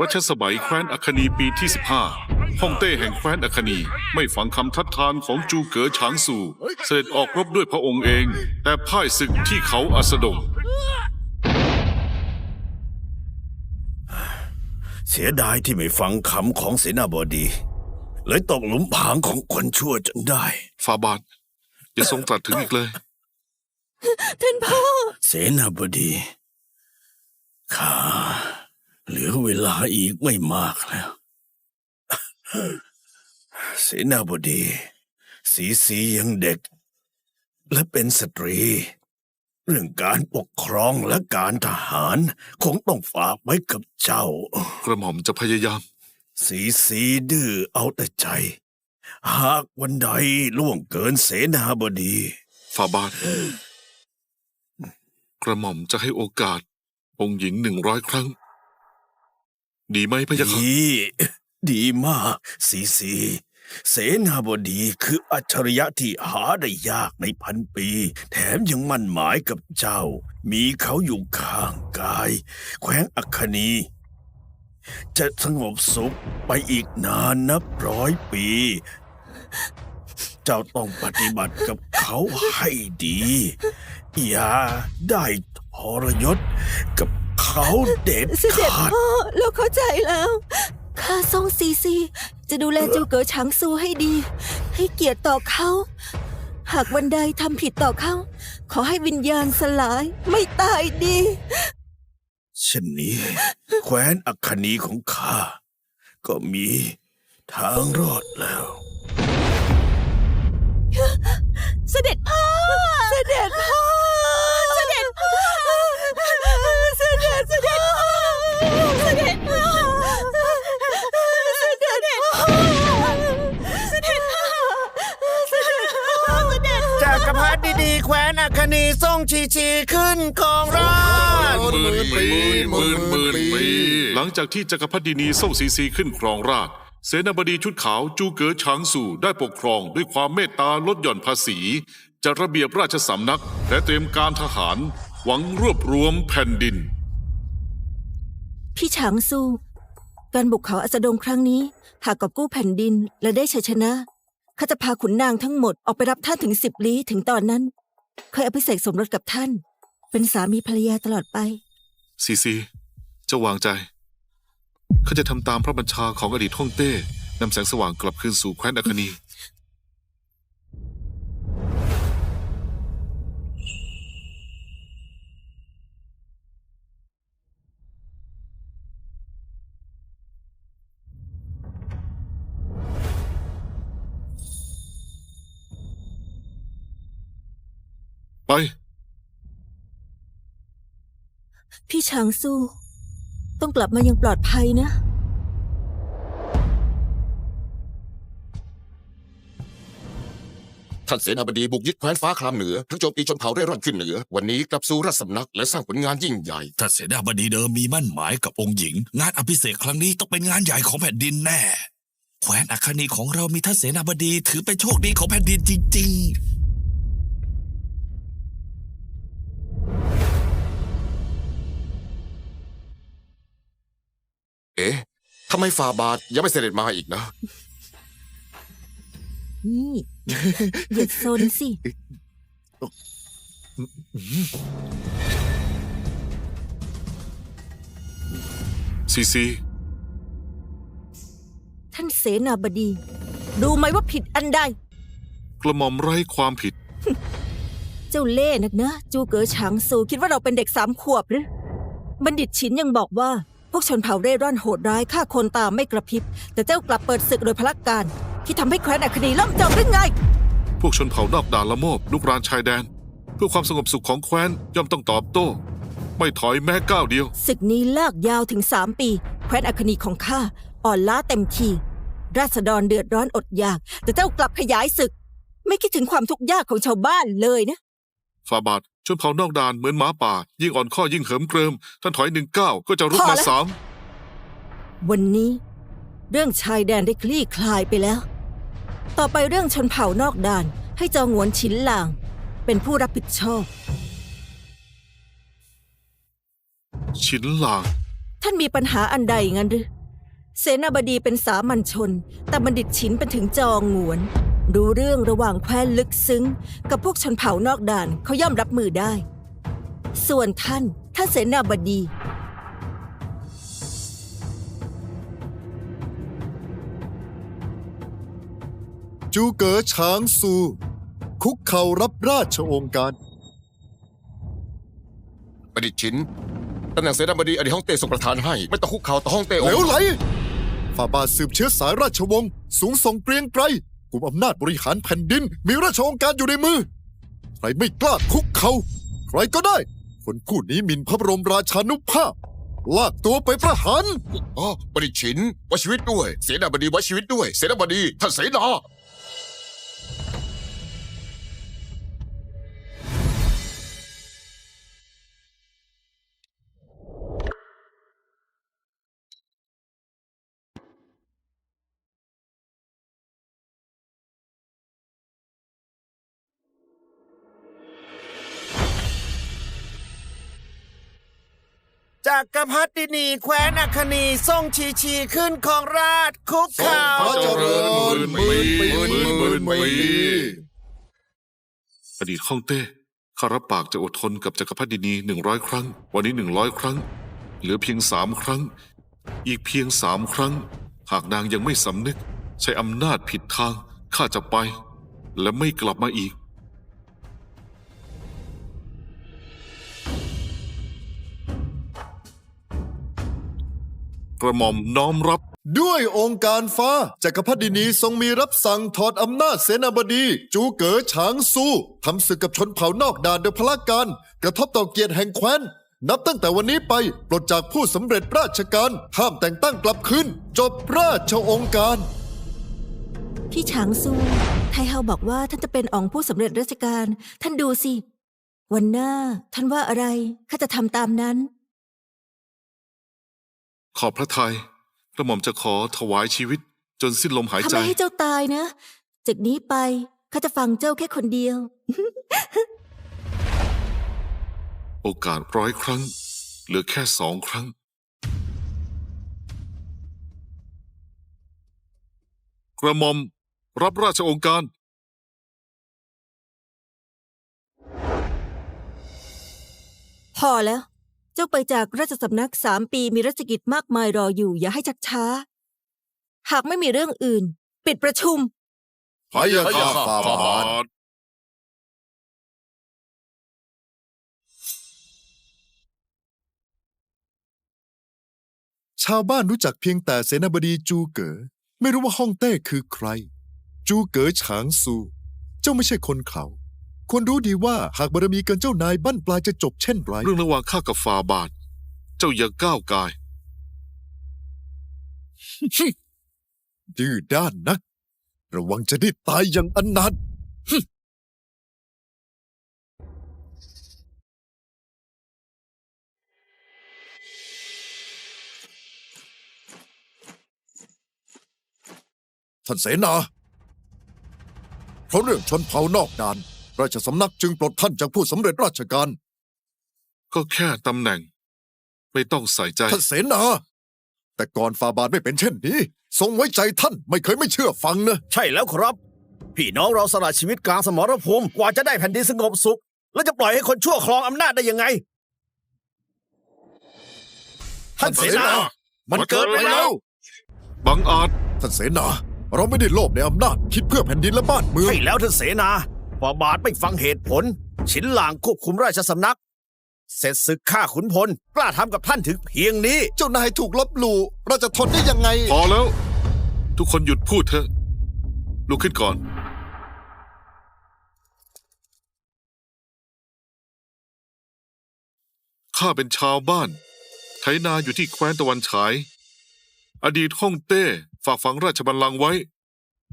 รัชสมัยแคว้นอัคนีปีที่ 15ฮ่องเต้แห่งแคว้นอัคนีไม่ฟังคำทัดทานของจูเก๋อฉางซูเสด็จออกรบด้วยพระองค์เอง แต่พ่ายศึกที่เขาอัสดง เสียดายที่ไม่ฟังคำของเสนาบดี เลยตกหลุมผางของคนชั่วจนได้ฟาบาทอย่าทรงตรัสถึงอีกเลย ท่านพ่อ เสนาบดีข้า เหลือเวลาอีกไม่มากแล้ว เสนาบดี สีสียังเด็ก และเป็นสตรี เรื่องการปกครองและการทหารคงต้องฝากไว้กับเจ้า กระหม่อมจะพยายาม สีสีดื้อเอาแต่ใจ หากวันใดล่วงเกินเสนาบดีฟาบาท กระหม่อมจะให้โอกาส องค์หญิงหนึ่งร้อยครั้ง ดีไหมพะยะค่ะดีดีมากสีสี เสนาบดีคืออัจฉริยะที่หาได้ยากในพันปี แถมยังมั่นหมายกับเจ้า มีเขาอยู่ข้างกาย แขวงอัคคณีจะสงบสุขไปอีกนานนับร้อยปี เจ้าต้องปฏิบัติกับเขาให้ดี อย่าได้ทรยศกับ เขาเด็ดเสด็จขาดพ่อเราเข้าใจแล้ว ข้าซ่งซีซี จะดูแลจูเก๋อฉางซูให้ดี ให้เกียรติต่อเขา หากวันใดทำผิดต่อเขา ขอให้วิญญาณสลายไม่ตายดี เช่นนี้ แคว้นอัคคณีของข้า ก็มีทางรอดแล้ว เสด็จพ่อ เสด็จพ่อ จักรพรรดิดีๆแคว้นอัคนีทรงชีชีขึ้นของราชหมื่นปีหมื่นหมื่นปี หลังจากที่จักรพรรดินีส่งซีซีขึ้นครองราชย์เสนาบดีชุดขาวจูเก๋อฉางสู่ได้ปกครองด้วยความเมตตาลดหย่อนภาษีจัดระเบียบราชสำนัก และเตรียมการทหาร หวังรวบรวมแผ่นดิน พี่ฉางซูการบุกเขาอัสดงครั้งนี้ หากกอบกู้แผ่นดินและได้ชัยชนะ ข้าจะพาขุนนางทั้งหมดออกไปรับท่านถึงสิบลี้ถึงตอนนั้น เคยอภิเษกสมรสกับท่าน เป็นสามีภรรยาตลอดไป ซีซีเจ้าวางใจเขาจะทำตามพระบัญชาของอดีตฮ่องเต้นำแสงสว่างกลับคืนสู่แคว้นอัคนี ไป พี่ฉางซูต้องกลับมายังปลอดภัยนะ ท่านเสนาบดีบุกยึดแคว้นฟ้าครามเหนือทั้งโจมตีชนเผ่าเร่ร่อนขึ้นเหนือ วันนี้กลับสู่ราชสำนักและสร้างผลงานยิ่งใหญ่ถ้าเสนาบดีเดิมมีมั่นหมายกับองค์หญิง งานอภิเษกครั้งนี้ต้องเป็นงานใหญ่ของแผ่นดินแน่ แคว้นอัคนีของเรามีท่านเสนาบดีถือเป็นโชคดีของแผ่นดินจริง เอ๊ะทำไมฟาบาทยังไม่เสด็จมาอีกนะ นี่อย่าซนสิ ซีซี ท่านเสนาบดีรู้ไหมว่าผิดอันใด กระหม่อมไร้ความผิด เจ้าเล่ห์นักนะ จูเก๋อฉางซูคิดว่าเราเป็นเด็กสามขวบหรือ บัณฑิตฉินยังบอกว่าพ วกชนเผ่าเร่ร่อนโหดร้ายฆ่าคนตามไม่กระพริบ แต่เจ้ากลับเปิดศึกโดยพลักการ ที่ทำให้แคว้นอัคนีล่มจมหรือไง พวกชนเผ่านอกด่านละโมบลุกรานชายแดน เพื่อความสงบสุขของแคว้นย่อมต้องตอบโต้ ไม่ถอยแม้ก้าวเดียว ศึกนี้ลากยาวถึงสามปี แคว้นอัคนีของข้าอ่อนล้าเต็มที ราษฎรเดือดร้อนอดอยาก แต่เจ้ากลับขยายศึก ไม่คิดถึงความทุกข์ยากของชาวบ้านเลยนะ ฟาบาท ชนเผ่านอกด่านเหมือนหมาป่า ยิ่งอ่อนข้อยิ่งเหิมเกริม ท่านถอยหนึ่งก้าวก็จะรุกพอมาแล้ว สามวันนี้ เรื่องชายแดนได้คลี่คลายไปแล้ว ต่อไปเรื่องชนเผ่านอกด่านให้จองหวนฉินหลาง เป็นผู้รับผิดชอบชินหลางทท่านมีปัญหาอันใดงั้นหรือ เสนาบดีเป็นสามัญชน แต่บัณฑิตฉินเป็นถึงจองงวน รู้เรื่องระหว่างแคว้นลึกซึ้ง กับพวกชนเผ่านอกด่านเขาย่อมรับมือได้ ส่วนท่านท่านเสนาบดี จูเก๋อช้างซู คุกเข่ารับราชโองการ ประดิษฐ์ชินตำแหน่งเสนาบดีอดีตฮ่องเต้ส่งประธานให้ ไม่ต้องคุกเข่าต่อฮ่องเต้เหลวองค์ไหลฝ่าบาทสืบเชื้อสายราชวงศ์สูงส่งเกรียงไกร กลุ่มอำนาจบริหารแผ่นดิน มีราชองค์การอยู่ในมือ ใครไม่กล้าคุกเขา ใครก็ได้ คนผู้นี้หมิ่นพระบรมราชานุภาพ ลากตัวไปประหาร อ๋อปริชินวชีวิตด้วย เสนาบดีวชีวิตด้วย เสนาบดีท่านเสนา จากกรพรรดินีแคว้นอัคนีทรงชีชีขึ้นของราชคุกเข่าพระเจริญหมื่นปีหมื่นหมื่นปีอดีตฮ่องเต้ข้ารับปากจะอดทนกับจักรพรรดินีหนึ่งร้อยครั้ง วันนี้หนึ่งร้อยครั้ง เหลือเพียงสามครั้ง อีกเพียงสามครั้ง หากนางยังไม่สำนึก ใช้อำนาจผิดทางข้าจะไป และไม่กลับมาอีก กระหม่อมน้อมรับ ด้วยองค์การฟ้าจักรพรรดินีทรงมีรับสั่งถอดอำนาจเสนาบดี จูเก๋อฉางซูทำศึกกับชนเผ่านอกด่านโดยพละการ กระทบต่อเกียรติแห่งแคว้น นับตั้งแต่วันนี้ไปปลดจากผู้สำเร็จราชการห้ามแต่งตั้งกลับคืนจบราชองค์การ พี่ฉางซูไทเฮาบอกว่าท่านจะเป็นอองผู้สำเร็จราชการ ท่านดูสิ วันหน้า ท่านว่าอะไรข้าจะทำตามนั้น ขอบพระทัยกระหม่อมจะขอถวายชีวิต จนสิ้นลมหายทำใจ ไมให้เจ้าตายนะ จากนี้ไปข้าจะฟังเจ้าแค่คนเดียว โอกาสร้อยครั้ง เหลือแค่สองครั้ง กระหม่อมรับราชองค์การ พอแล้ว เจ้าไปจากราชสำนักสามปีมีราชกิจมากมายรออยู่ อย่าให้ชักช้า หากไม่มีเรื่องอื่น ปิดประชุมพระยาค่ะฝ่าบาทชาวบ้านรู้จักเพียงแต่เสนาบดีจูเก๋อไม่รู้ว่าฮ่องเต้คือใคร จูเก๋อฉางซู เจ้าไม่ใช่คนเขา ควรรู้ดีว่าหากบารมีเกินเจ้านายบั้นปลายจะจบเช่นไร เรื่องระหว่างข้ากับฟาบาท เจ้าอย่าก้าวกาย ดื้อด้านนัก ระวังจะได้ตายอย่างอนาถฮึ่มท่านเสนาเพราะเรื่องชนเผ่านอกด่าน ราชสำนักจึงปลดท่านจากผู้สำเร็จราชการ ก็แค่ตำแหน่ง ไม่ต้องใส่ใจ ท่านเสนา แต่ก่อนฟาบาทไม่เป็นเช่นนี้ ทรงไว้ใจท่านไม่เคยไม่เชื่อฟังนะ ใช่แล้วครับ พี่น้องเราสละชีวิตกลางสมรภูมิกว่าจะได้แผ่นดินสงบสุข แล้วจะปล่อยให้คนชั่วครองอำนาจได้ยังไง ท่านเสนา มันเกินไปแล้ว บังอาจ ท่านเสนา เราไม่ได้โลภในอำนาจคิดเพื่อแผ่นดินและบ้านเมือง ใช่แล้วท่านเสนา ฟาบาทไม่ฟังเหตุผล ฉินหลางควบคุมราชสำนัก เสร็จศึกฆ่าขุนพล กล้าทำกับท่านถึงเพียงนี้ เจ้านายถูกลบหลู่เราจะทนได้ยังไง พอแล้ว ทุกคนหยุดพูดเถอะลุกขึ้นก่อน ข้าเป็นชาวบ้าน ไถนาอยู่ที่แคว้นตะวันฉาย อดีตฮ่องเต้ฝากฝังราชบัลลังก์ไว้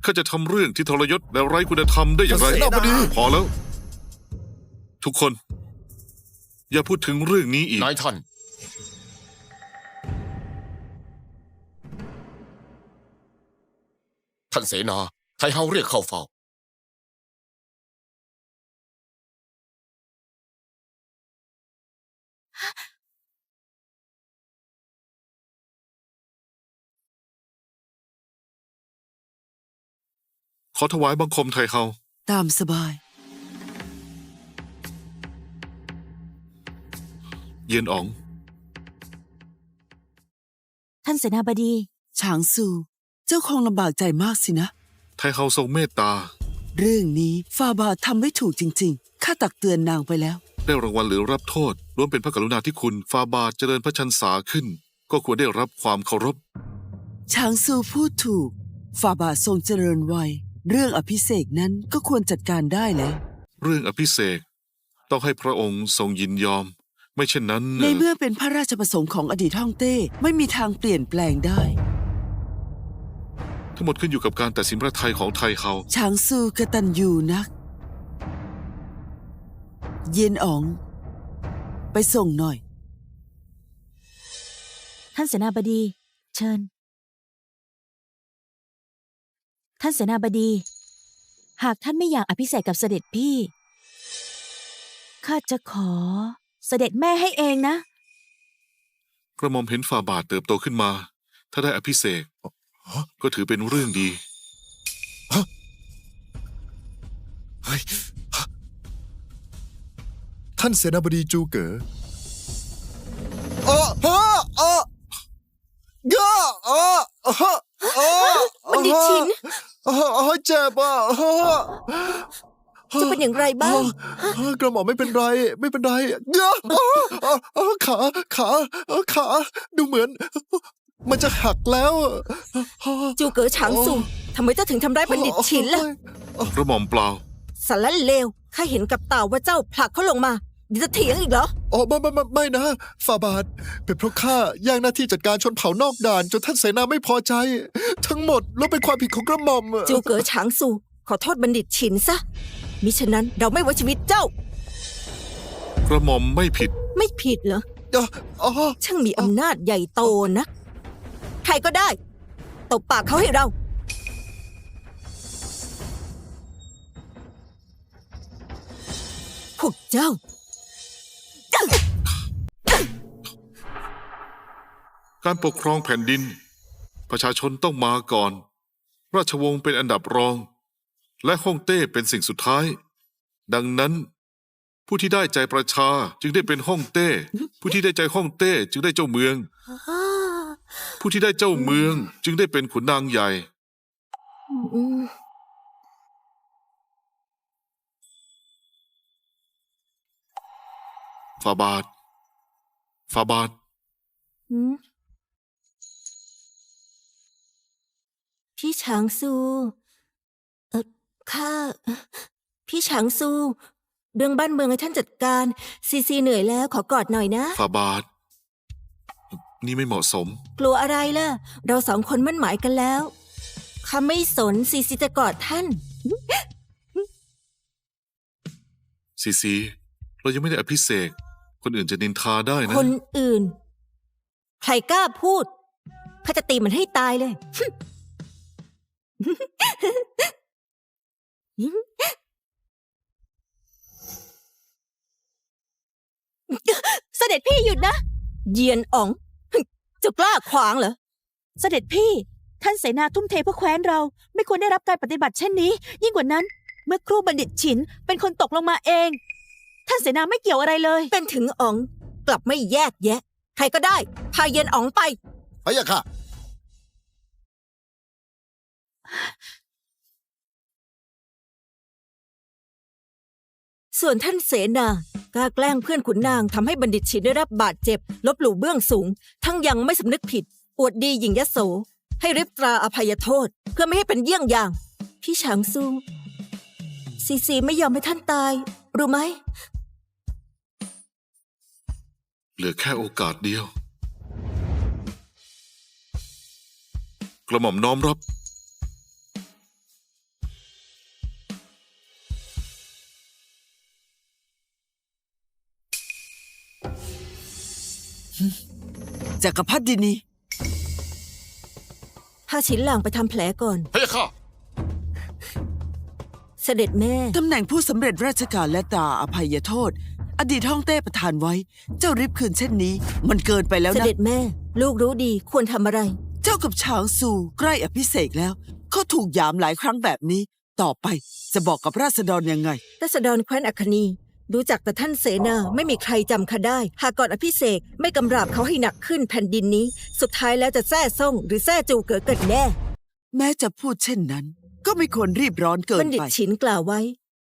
ข้าจะทำเรื่องที่ทรยศและไร้คุณธรรมได้อย่างไรท่านเสนาบดี พอแล้ว ทุกคน อย่าพูดถึงเรื่องนี้อีก นายท่าน ท่านเสนาไทเฮาเรียกเข้าเฝ้า ขอถวายบังคมไทเฮา ตามสบาย เย็นอ๋อง ท่านเสนาบดี ฉางซู เจ้าคงลำบากใจมากสินะ ไทเฮาทรงเมตตา เรื่องนี้ฟาบาททำไม่ถูกจริง ๆ ข้าตักเตือนนางไปแล้ว ได้รางวัลหรือรับโทษล้วนเป็นพระกรุณาธิคุณฟาบาทเจริญพระชันษาขึ้น ก็ควรได้รับความเคารพฉางซูพูดถูกฟาบาททรงเจริญวัย เรื่องอภิเษกนั้นก็ควรจัดการได้แล้ว เรื่องอภิเษกต้องให้พระองค์ทรงยินยอม ไม่เช่นนั้นในเมื่อเป็นพระราชประสงค์ของอดีตฮ่องเต้ไม่มีทางเปลี่ยนแปลงได้ ทั้งหมดขึ้นอยู่กับการตัดสินพระทัยของไทเฮาฉางซูกตันยูนัก เย็นอ๋อง ไปส่งหน่อย ท่านเสนาบดี เชิญ ท่านเสนาบดี หากท่านไม่อยากอภิเษกกับเสด็จพี่ ข้าจะขอเสด็จแม่ให้เองนะ กระหม่อมเห็นฝ่าบาทเติบโตขึ้นมา ถ้าได้อภิเษกก็ถือเป็นเรื่องดี เฮ้ยท่านเสนาบดีจูเก๋อเออเออเออเออเออ เออเออบัณฑิตชินเออเออเจ็บอะเออจะเป็นอย่างไรบ้างเออกระหม่อมไม่เป็นไร ไม่เป็นไรเออเออเออเออขาขาเออขาดูเหมือน มันจะหักแล้วเออจูเก๋อฉางซูทำไมเจ้าถึงทำร้ายบัณฑิตฉินล่ะกระหม่อมเปล่าสารเลวข้าเห็นกับตาว่าเจ้าผลักเขาลงมา เดี๋ยวจะเถียงอีกเหรอ อ๋อไม่ไม่ไม่ไม่นะฟาบาทเป็นเพราะข้าแย่งหน้าที่จัดการชนเผ่านอกด่าน จนท่านเสนาไม่พอใจ ทั้งหมดแล้วเป็นความผิดของกระหม่อมอะจูเก๋อฉางซูขอโทษบัณฑิตฉินซะ มิฉะนั้นเราไม่ไว้ชีวิตเจ้า กระหม่อมไม่ผิด ไม่ผิดเหรอ อ๋ออ๋อช่างมีอำนาจใหญ่โตนะ ใครก็ได้ ตบปากเขาให้เรา พวกเจ้า การปกครองแผ่นดิน ประชาชนต้องมาก่อน ราชวงศ์เป็นอันดับรอง และฮ่องเต้เป็นสิ่งสุดท้าย ดังนั้น ผู้ที่ได้ใจประชาจึงได้เป็นฮ่องเต้ ผู้ที่ได้ใจฮ่องเต้จึงได้เจ้าเมือง ผู้ที่ได้เจ้าเมืองจึงได้เป็นขุนนางใหญ่อืมฟาบาทฟาบาทอื พี่ฉางซูเออข้าพี่ฉางซูเรื่องบ้านเมืองให้ท่านจัดการซีซีเหนื่อยแล้วขอกอดหน่อยนะฟาบาท นี่ไม่เหมาะสม กลัวอะไรล่ะ เราสองคนมั่นหมายกันแล้วข้าไม่สนซีซีจะกอดท่าน ซีซี เรายังไม่ได้อภิเษกคนอื่นจะนินทาได้นะ คนอื่น ใครกล้าพูดข้าจะตีมันให้ตายเลย เสด็จพี่หยุดนะ เยียนอ๋อง จะกล้าขวางเหรอ เสด็จพี่ ท่านเสนาทุ่มเทเพื่อแคว้นเรา ไม่ควรได้รับการปฏิบัติเช่นนี้ ยิ่งกว่านั้น เมื่อครูบัณฑิตฉินเป็นคนตกลงมาเอง ท่านเสนาไม่เกี่ยวอะไรเลย เป็นถึงอ๋อง กลับไม่แยกแยะ ใครก็ได้ พาเยียนอ๋องไปพะยะค่ะ ส่วนท่านเสนากล้าแกล้งเพื่อนขุนนางทำให้บัณฑิตฉินได้รับบาดเจ็บ ลบหลู่เบื้องสูง ทั้งยังไม่สำนึกผิด อวดดีหญิงยโส ให้ริบตราอภัยโทษ เพื่อไม่ให้เป็นเยี่ยงอย่าง พี่ฉางซูซีซีไม่ยอมให้ท่านตาย รู้ไหม เหลือแค่โอกาสเดียว กระหม่อมน้อมรับ จักรพรรดินีพาฉินหลางไปทำแผลก่อนพะยะค่ะ เสด็จแม่ ตำแหน่งผู้สำเร็จราชการและตราอภัยโทษ อดีตฮ่องเต้ประทานไว้ เจ้าริบคืนเช่นนี้ มันเกินไปแล้วเสนะ ด็จแม่ ลูกรู้ดีควรทำอะไร เจ้ากับฉางซูใกล้อภิเษกแล้ว เขาถูกหยามหลายครั้งแบบนี้ ต่อไปจะบอกกับราษฎรยังไง รัษฎรแคว้นอัคนี รู้จักแต่ท่านเสนาไม่มีใครจำข้าได้ หากก่อนอภิเษกไม่กำราบเขาให้หนักขึ้นแผ่นดินนี้ สุดท้ายแล้วจะแซ่ซ่งหรือแซ่จูเกิดเกิดแน่ แม้จะพูดเช่นนั้น ก็ไม่ควรรีบร้อนเกิบันณฑิตไป ฉินกล่าวไว้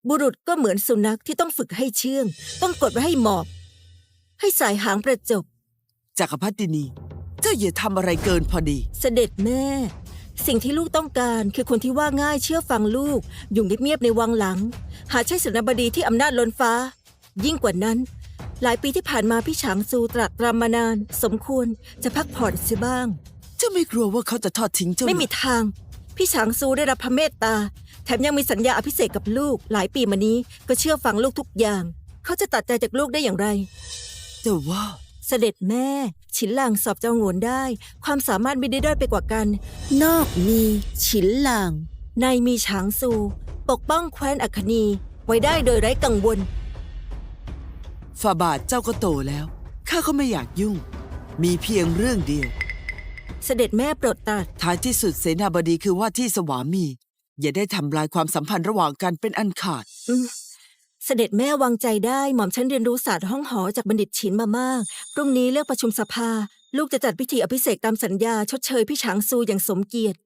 บุรุษก็เหมือนสุนัขที่ต้องฝึกให้เชื่อง ต้องกดไว้ให้หมอบ ให้สายหางประจบ จักรพรรดินี เจ้าอย่าทำอะไรเกินพอดี เสด็จแม่ สิ่งที่ลูกต้องการคือคนที่ว่าง่ายเชื่อฟังลูก อยู่เงียบๆในวังหลัง หาใช่สนบดีที่อำนาจล้นฟ้า ยิ่งกว่านั้น หลายปีที่ผ่านมาพี่ฉางซูตรักตรำมานาน สมควรจะพักผ่อนเสียบ้าง เจ้าไม่กลัวว่าเขาจะทอดทิ้งเจ้าไม่มีเหรอทาง พี่ฉางซูได้รับพระเมตตา แถมยังมีสัญญาอภิเษกกับลูก หลายปีมานี้ก็เชื่อฟังลูกทุกอย่าง เขาจะตัดใจจากลูกได้อย่างไร แต่ว่า เสด็จแม่ ฉินหลางสอบเจ้าโงวนได้ ความสามารถไม่ได้ด้อยไปกว่ากัน นอกมีฉินหลางในมีฉางซู ปกป้องแคว้นอัคนีไว้ได้โดยไร้กังวลฝ่าบาทเจ้าก็โตแล้ว ข้าก็ไม่อยากยุ่ง มีเพียงเรื่องเดียว เสด็จแม่โปรดตรัสท้ายที่สุดเสนาบดีคือว่าที่สวามี อย่าได้ทำลายความสัมพันธ์ระหว่างกันเป็นอันขาด อืม เสด็จแม่วางใจได้หม่อมฉันเรียนรู้ศาสตร์ห้องหอจากบัณฑิตฉินมามากพรุ่งนี้เลือกประชุมสภา ลูกจะจัดพิธีอภิเษกตามสัญญา ชดเชยพี่ฉางซูอย่างสมเกียรติ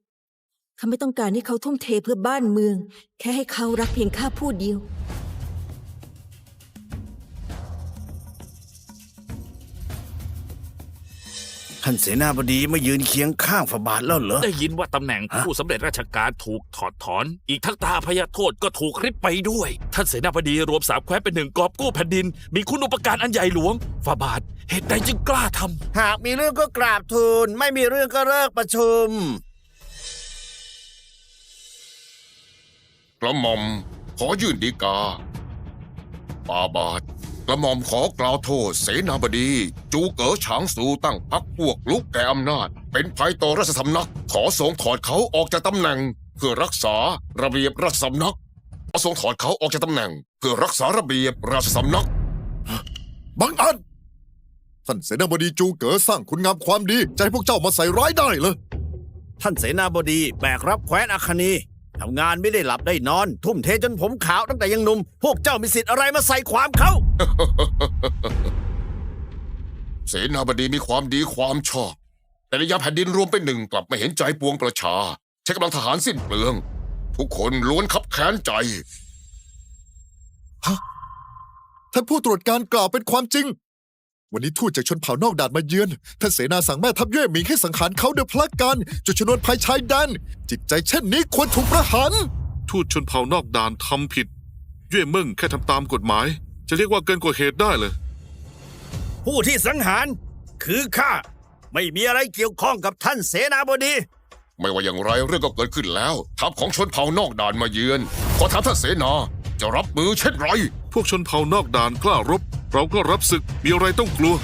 ข้าไม่ต้องการให้เขาทุ่มเทเพื่อบ้านเมือง แค่ให้เขารักเพียงข้าผู้เดียว ท่านเสนาบดีมายืนเคียงข้างฝาบาทแล้วเหรอ ได้ยินว่าตำแหน่งฮะผู้สำเร็จราชการถูกถอดถอน อีกทั้งตาพยาโทษก็ถูกริบไปด้วย ท่านเสนาบดีรวมสามแคว้นเป็นหนึ่งกอบกู้แผ่นดิน มีคุณอุปการอันใหญ่หลวงฝ่าบาทเหตุใดจึงกล้าทำหากมีเรื่องก็กราบทูลไม่มีเรื่องก็เลิกประชุม กระหม่อมขอยื่นดีกาปาบาท กระหม่อมขอกล่าวโทษเสนาบดี จูเก๋อฉางสูตั้งพักพวกลุกแก่อำนาจ เป็นภัยต่อราชสำนัก ขอทรงถอดเขาออกจากตำแหน่ง เพื่อรักษาระเบียบราชสำนักขอทรงถอดเขาออกจากตำแหน่ง เพื่อรักษาระเบียบราชสำนักบังอาจท่านเสนาบดีจูเก๋อสร้างคุณงามความดี จะให้พวกเจ้ามาใส่ร้ายได้เลยท่านเสนาบดีแบกรับแคว้นอัคนี ทำงานไม่ได้หลับได้นอน ทุ่มเทจนผมขาวตั้งแต่ยังหนุ่ม พวกเจ้ามีสิทธิ์อะไรมาใส่ความเขา เสนาบดีมีความดีความชอบ แต่ในยามแผ่นดินรวมเป็นหนึ่งกลับไม่เห็นใจปวงประชา ใช้กำลังทหารสิ้นเปลือง ทุกคนล้วนขับแค้นใจท่านผู้ตรวจการกล่าวเป็นความจริง วันนี้ทูตจากชนเผ่านอกด่านมาเยือนท่านเสนาสั่งแม่ทัพเย่หมิงให้สังหารเขาโดยพละการจุดชนวนภัยชายแดนจิตใจเช่นนี้ควรถูกประหารทูตชนเผ่านอกด่านทำผิด เย่เมิ่งแค่ทำตามกฎหมาย จะเรียกว่าเกินกว่าเหตุได้เลย ผู้ที่สังหาร คือข้าไม่มีอะไรเกี่ยวข้องกับท่านเสนาบดี ไม่ว่าอย่างไรเรื่องก็เกิดขึ้นแล้ว ทัพของชนเผ่านอกด่านมาเยือน ขอถามท่านเสนาจะรับมือเช่นไร พวกชนเผ่านอกด่านกล้ารบ เราก็รับศึกมีอะไรต้องกลัว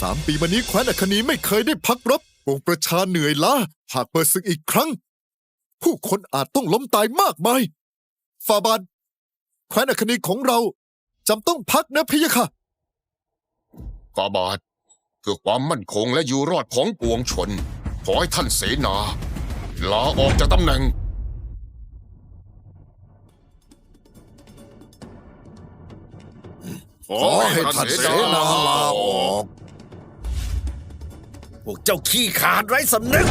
สามปีมานี้แคว้นอัคนีไม่เคยได้พักรบปวงประชาเหนื่อยล้าหากเปิดศึกอีกครั้ง ผู้คนอาจต้องล้มตายมากมายฟาบานแคว้นอัคนีของเราจำต้องพักนะพี่ยะค่ะกาบาทเพื่อความมั่นคงและอยู่รอดของปวงชน ขอให้ท่านเสนาลาออกจากตำแหน่ง ขอให้ท่านเสนาลาออก พวกเจ้าขี้ขาดไร้สำนึก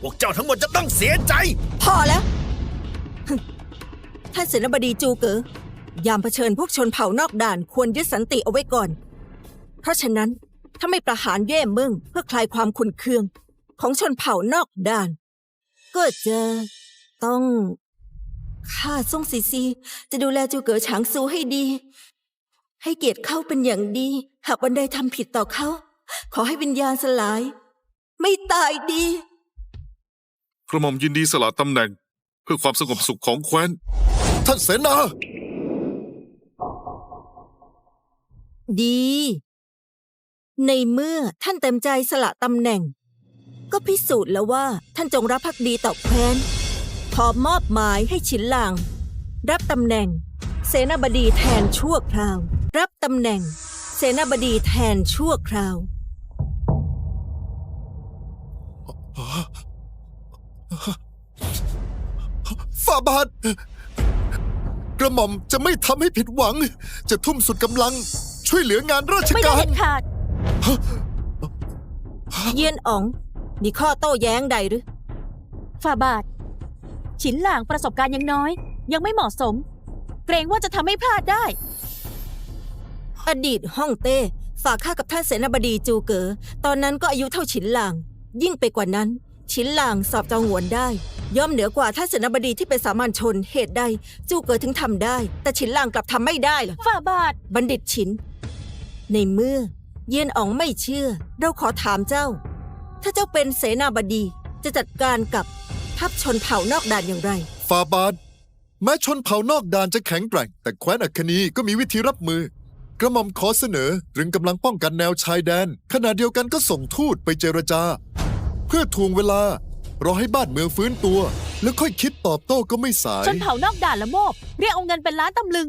พวกเจ้าทั้งหมดจะต้องเสียใจ พอแล้ว ท่านเสนาบดีจูเก๋อยามเผชิญพวกชนเผ่านอกด่านควรยึดสันติเอาไว้ก่อน เพราะฉะนั้นถ้าไม่ประหารเย่เมึงเพื่อคลายความขุนเคือง ของชนเผ่านอกด่าน ก็จะต้องข้าซ่งซีซี จะดูแลจูเก๋อฉางซูให้ดี ให้เกียรติเขาเป็นอย่างดี หากวันใดทำผิดต่อเขา ขอให้วิญญาณสลาย ไม่ตายดี กระหม่อมยินดีสละตำแหน่ง เพื่อความสงบสุขของแคว้น ท่านเสนา ดี ในเมื่อท่านเต็มใจสละตำแหน่ง ก็พิสูจน์แล้วว่าท่านจงรักภักดีต่อแคว้น ขอมอบหมายให้ฉินหลาง รับตำแหน่ง เสนาบดีแทนชั่วคราว รับตำแหน่ง เสนาบดีแทนชั่วคราวฟาฝ่าบาท กระหม่อมจะไม่ทำให้ผิดหวัง จะทุ่มสุดกำลัง ช่วยเหลืองานราชไม่ได้การ เด็ดขาด เยียนอ๋องมีข้อโต้แย้งใดหรือ ฝ่าบาท ฉินหลางประสบการณ์ยังน้อย ยังไม่เหมาะสม เกรงว่าจะทำให้พลาดได้ อดีตฮ่องเต้ ฝากข้ากับท่านเสนาบดีจูเก๋อตอนนั้นก็อายุเท่าฉินหลาง ยิ่งไปกว่านั้น ฉินหลางสอบจองหวนได้ ย่อมเหนือกว่าท่านเสนาบดีที่เป็นสามัญชนเหตุใดจูเก๋อถึงทำได้ แต่ฉินหลางกลับทำไม่ได้เหรอฝ่าบาทบัณฑิตฉิน ในเมื่อ เยียนอ๋องไม่เชื่อ เราขอถามเจ้า ถ้าเจ้าเป็นเสนาบดีจะจัดการกับทัพชนเผ่านอกด่านอย่างไรฝ่าบาทแม้ชนเผ่านอกด่านจะแข็งแกร่ง แต่แคว้นอัคนีก็มีวิธีรับมือ กระหม่อมขอเสนอตรึงกำลังป้องกันแนวชายแดน ขณะเดียวกันก็ส่งทูตไปเจรจา เพื่อทวงเวลารอให้บ้านเมืองฟื้นตัว แล้วค่อยคิดตอบโต้ก็ไม่สาย ชนเผ่านอกด่านละโมบ เรียกเอาเงินเป็นล้านตำลึง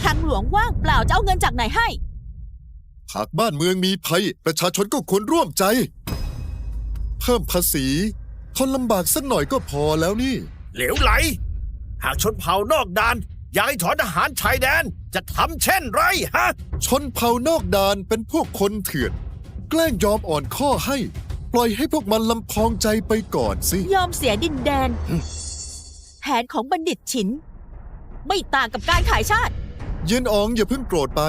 คลังหลวงว่างเปล่าจะเอาเงินจากไหนให้ หากบ้านเมืองมีภัย ประชาชนก็ควรร่วมใจ เพิ่มภาษีทนลำบากสักหน่อยก็พอแล้วนี่ เหลวไหล หากชนเผ่านอกด่านอ ยากให้ถอนทหารชายแดนจะทำเช่นไรฮะ ชนเผ่านอกด่านเป็นพวกคนเถื่อน แกล้งยอมอ่อนข้อให้ ปล่อยให้พวกมันลำพองใจไปก่อนสิ ยอมเสียดินแดน แผนของบัณฑิตฉิน ไม่ต่างกับการขายชาติ เย็นอองอย่าเพิ่งโกรธไป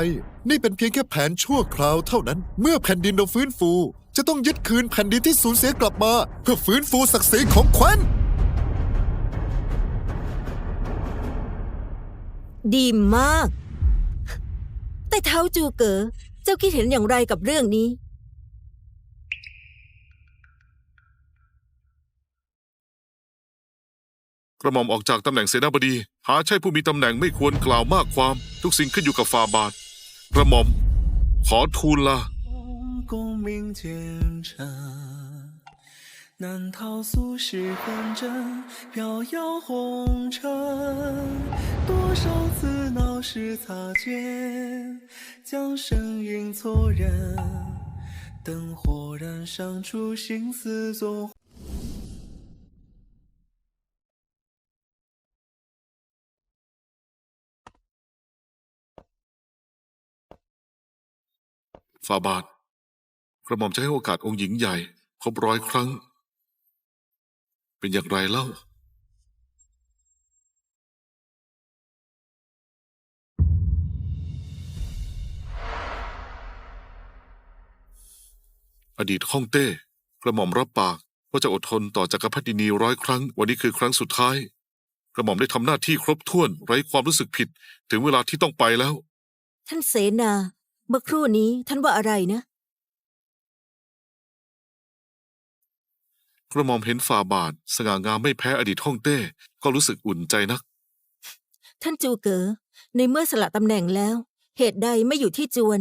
นี่เป็นเพียงแค่แผนชั่วคราวเท่านั้น เมื่อแผ่นดินเราฟื้นฟู จะต้องยึดคืนแผ่นดินที่สูญเสียกลับมา เพื่อฟื้นฟูศักดิ์ศรีของแคว้น ดีมาก แต่เท้าจูเก๋อเจ้าคิดเห็นอย่างไรกับเรื่องนี้ กระหม่อมออกจากตำแหน่งเสนาบดี หาใช่ผู้มีตำแหน่งไม่ควรกล่าวมากความ ทุกสิ่งขึ้นอยู่กับฟาบาท กระหม่อม ขอทูลลา 功名兼程， 难逃俗世纷争，飘摇红尘。多少次闹市擦肩，将身影错认。灯火燃烧出心思纵。ฟาบาท กระหม่อมจะให้โอกาสองค์หญิงใหญ่ ครบร้อยครั้ง เป็นอย่างไรเล่า อดีตฮ่องเต้กระหม่อมรับปากว่าจะอดทนต่อจักรพรรดินีร้อยครั้ง วันนี้คือครั้งสุดท้าย กระหม่อมได้ทำหน้าที่ครบถ้วนไร้ความรู้สึกผิด ถึงเวลาที่ต้องไปแล้ว ท่านเสนา เมื่อครู่นี้ท่านว่าอะไรนะ กระหม่อมเห็นฝ่าบาท สง่างามไม่แพ้อดีตฮ่องเต้ ก็รู้สึกอุ่นใจนัก ท่านจูเก๋อในเมื่อสละตำแหน่งแล้ว เหตุใดไม่อยู่ที่จวน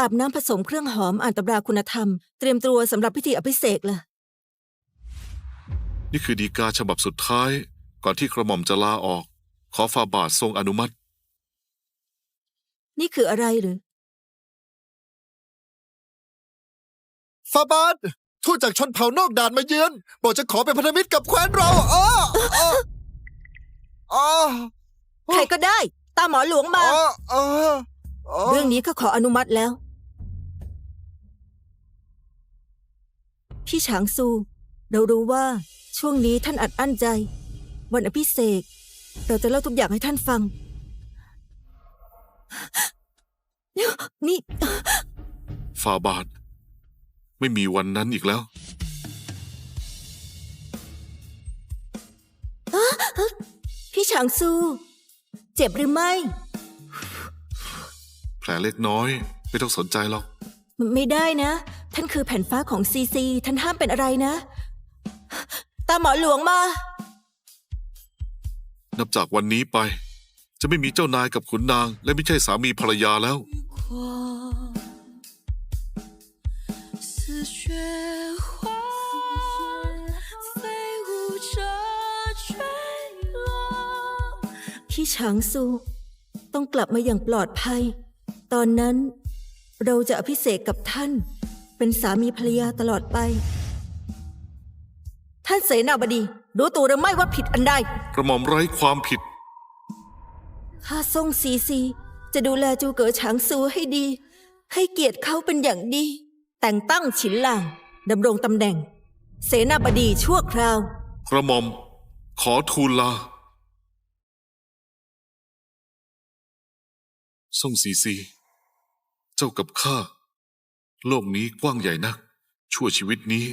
อาบน้ำผสมเครื่องหอมอ่านตำราคุณธรรม เตรียมตัวสำหรับพิธีอภิเษกล่ะ นี่คือดีกาฉบับสุดท้าย ก่อนที่กระหม่อมจะลาออก ขอฝ่าบาททรงอนุมัติ นี่คืออะไรหรือฟาบาท ทูตจากชนเผ่านอกด่านมาเยือน บอกจะขอเป็นพันธมิตรกับแคว้นเราอ้ออ้ออ้อใครก็ได้ ตามหมอหลวงมาอ้ออ้ออ้อเรื่องนี้ข้าขออนุมัติแล้ว พี่ฉางซู เรารู้ว่าช่วงนี้ท่านอัดอั้นใจ วันอภิเษกเราจะเล่าทุกอย่างให้ท่านฟัง นี่ ฝ่าบาท ไม่มีวันนั้นอีกแล้ว พี่ฉางซู เจ็บหรือไม่ แผลเล็กน้อย ไม่ต้องสนใจหรอก ไม่ได้นะ ท่านคือแผ่นฟ้าของซีซี ท่านห้ามเป็นอะไรนะ ตามหมอหลวงมา นับจากวันนี้ไป จะไม่มีเจ้านายกับขุนนาง และไม่ใช่สามีภรรยาแล้ว似 พี่ฉางซู ต้องกลับมาอย่างปลอดภัย ตอนนั้นเราจะอภิเษกกับท่าน เป็นสามีภรรยาตลอดไป ท่านานเสนาบดี รู้ตัวหรือไม่ว่าผิดอันใด กระหม่อมไร้ความผิด ข้าทรงซีซี จะดูแลจูเก๋อฉางซูให้ดี ให้เกียรติเขาเป็นอย่างดี แต่งตั้งฉินหลางดำรงตำแหน่ง เสนาบดีชั่วคราว กระหม่อม ขอทูลลาส่งซีซี เจ้ากับข้า โลกนี้กว้างใหญ่นัก ชั่วชีวิตนี้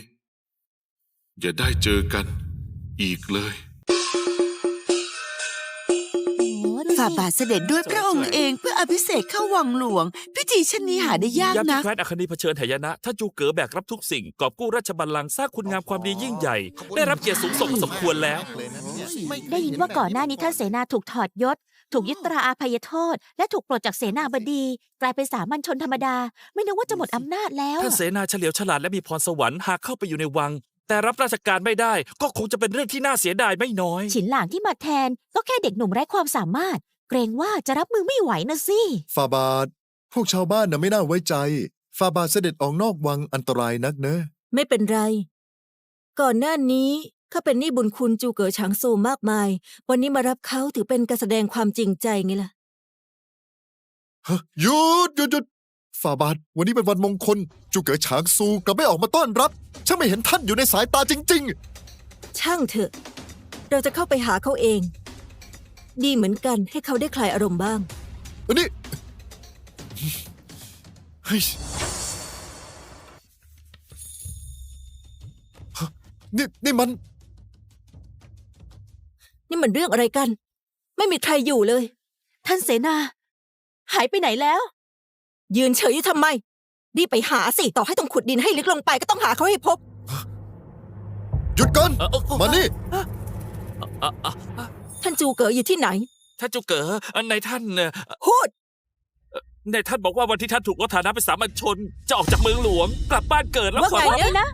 อย่าได้เจอกันอีกเลย ฝ่าบาทเสด็จด้วยพระองค์เองเพื่ออภิเษกเข้าวังหลวง พิธีเช่นนี้หาได้ยากยามนัที่กแคว้นอัคนีเผชิญหายนะท่านจูเก๋อแบกรับทุกสิ่ง กอบกู้ราชบัลลังก์สร้างคุณงามความดียิ่งใหญ่ ได้รับเกียรติสูงส่งพอสมควรแล้ว ได้ยินว่าก่อนหน้านี้ท่านเสนาถูกถอดยศ ถูกยึดตราอาภัยโทษ และถูกปลดจากเสนาบดี กลายเป็นสามัญชนธรรมดา ไม่นึกว่าจะหมดอำนาจแล้ว ท่านเสนาเฉลียวฉลาดและมีพรสวรรค์หากเข้าไปอยู่ในวัง แต่รับราชการไม่ได้ ก็คงจะเป็นเรื่องที่น่าเสียดายไม่น้อย ฉินหลางที่มาแทนก็แค่เด็กหนุ่มไร้ความสามารถ เกรงว่าจะรับมือไม่ไหวนะสิ ฟาบาทพวกชาวบ้านน่ะไม่น่าไว้ใจ ฟาบาทเสด็จออกนอกวังอันตรายนักเนอะ ไม่เป็นไร ก่อนหน้านี้ข้าเป็นหนี้บุญคุณจูเก๋อฉางซูมากมาย วันนี้มารับเขาถือเป็นการแสดงความจริงใจไงล่ะ ฮะหยุดหยุดหยุดฟาบาทวันนี้เป็นวันมงคล จูเก๋อฉางซูกลับไม่ออกมาต้อนรับฉันไม่เห็นท่านอยู่ในสายตาจริงช่างเถอะ เราจะเข้าไปหาเขาเอง ดีเหมือนกันให้เขาได้คลายอารมณ์บ้างๆอันนี้เฮ้ยฮะนี่นี่มัน นี่มันเรื่องอะไรกัน ไม่มีใครอยู่เลย ท่านเสนา หายไปไหนแล้ว ยืนเฉยอยู่ทำไม รีบไปหาสิ ต่อให้ต้องขุดดินให้ลึกลงไปก็ต้องหาเขาให้พบ หยุดก่อนเอ่อเอ่อมานี่ อะอะอะ ท่านจูเก๋ออยู่ที่ไหน ท่านจูเก๋อในท่านเอ่อพูด ในท่านบอกว่าวันที่ท่านถูกลดฐานะเป็นสามัญชน จะออกจากเมืองหลวง กลับบ้านเกิดแล้วว่าขอไงรับ นะ